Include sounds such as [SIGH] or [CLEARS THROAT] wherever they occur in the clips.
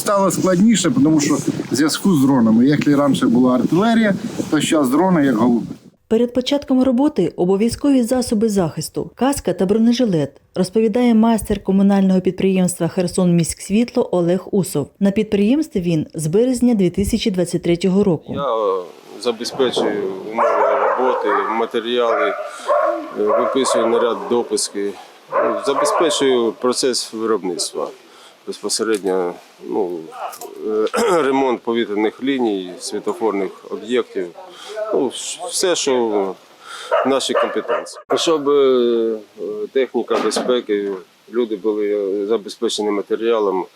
стало складніше, тому що в зв'язку з дронами. Якщо раніше була артилерія, то зараз дрони як голуби. Перед початком роботи обов'язкові засоби захисту, каска та бронежилет, розповідає майстер комунального підприємства Херсон міськсвітло Олег Усов. На підприємстві він з березня 2023 року. Я е, забезпечую умови роботи, матеріали, е, виписую наряд допуски, ну, забезпечую процес виробництва. Безпосередньо ну, е, [CLEARS THROAT] ремонт повітряних ліній, світофорних об'єктів. Ну, все, що в нашій компетенції. Щоб е, техніка безпеки, люди були е, забезпечені матеріалом,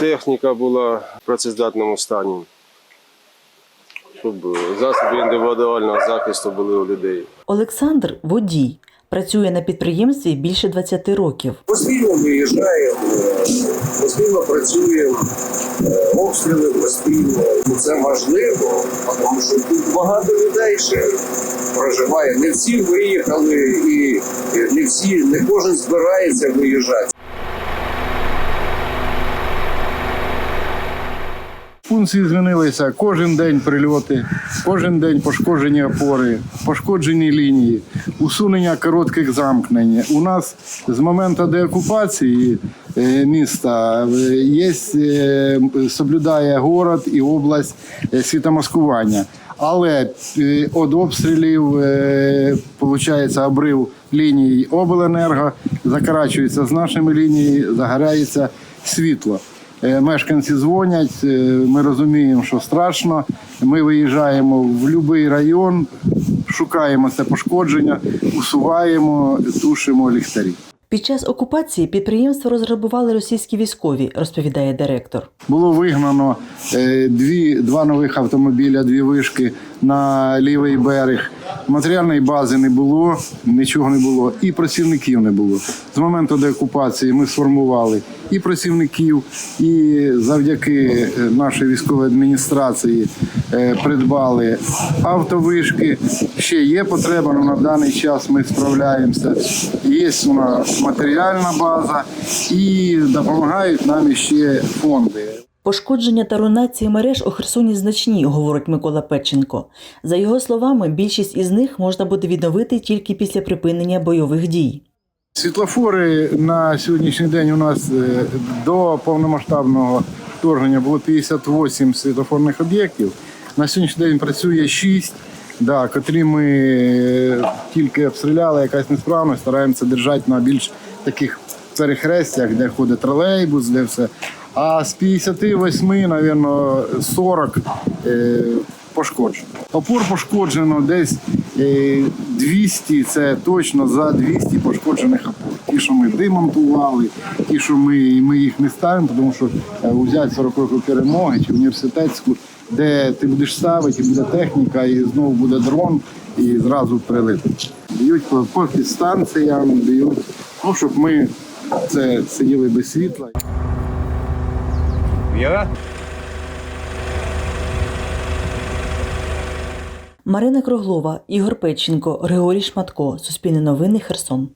техніка була в працездатному стані щоб засоби індивідуального захисту були у людей. Олександр водій. Працює на підприємстві більше 20 років. Постійно виїжджаємо, е, постійно працюємо, е, обстріли постійно. Це важливо, тому що тут багато людей ще проживає. Не всі виїхали і не всі, не кожен збирається виїжджати. Функції змінилися кожен день прильоти, кожен день пошкоджені опори, пошкоджені лінії, усунення коротких замкнень. У нас з моменту деокупації е, міста е, є, е, соблюдає город і область світомаскування. Але від обстрілів виходить обрив ліній обленерго, закрачується з нашими лінії, загорається світло. Е, Мешканці дзвонять, е, ми розуміємо, що страшно. Ми виїжджаємо в будь-який район, шукаємо це пошкодження, усуваємо, тушимо ліхтарі. Під час окупації підприємство розграбували російські військові, розповідає директор. Було вигнано е, дві, два нових автомобіля, дві вишки на лівий берег. Матеріальної бази не було, нічого не було, і працівників не було. З моменту деокупації ми сформували і працівників, і завдяки е, нашій військовій адміністрації е, придбали автовишки. Ще є потреба, але на даний час ми справляємося. Є у нас матеріальна база і допомагають нам ще фонди. Пошкодження та руйнації мереж у Херсоні значні, говорить Микола Печенко. За його словами, більшість із них можна буде відновити тільки після припинення бойових дій. Світлофори на сьогоднішній день у нас е, до повномасштабного вторгнення було 58 світлофорних об'єктів. На сьогоднішній день працює 6, да, котрі ми е, тільки обстріляли, якась несправність, стараємося держати на більш таких перехрестях, де ходить тролейбус, де все. А з 58, мабуть, 40 е, пошкоджено. Опор пошкоджено десь е, 200, це точно за 200 пошкоджених опор. Ті, що ми демонтували, ті, що ми, ми їх не ставимо, тому що е, взяти 40 років перемоги чи університетську, де ти будеш ставити, буде техніка, і знову буде дрон, і зразу прилетить. Б'ють по, по підстанціям, б'ють, ну, щоб ми це сиділи без світла. Марина Круглова, Ігор Печенко, Григорій Шматко. Суспільне новини Херсон.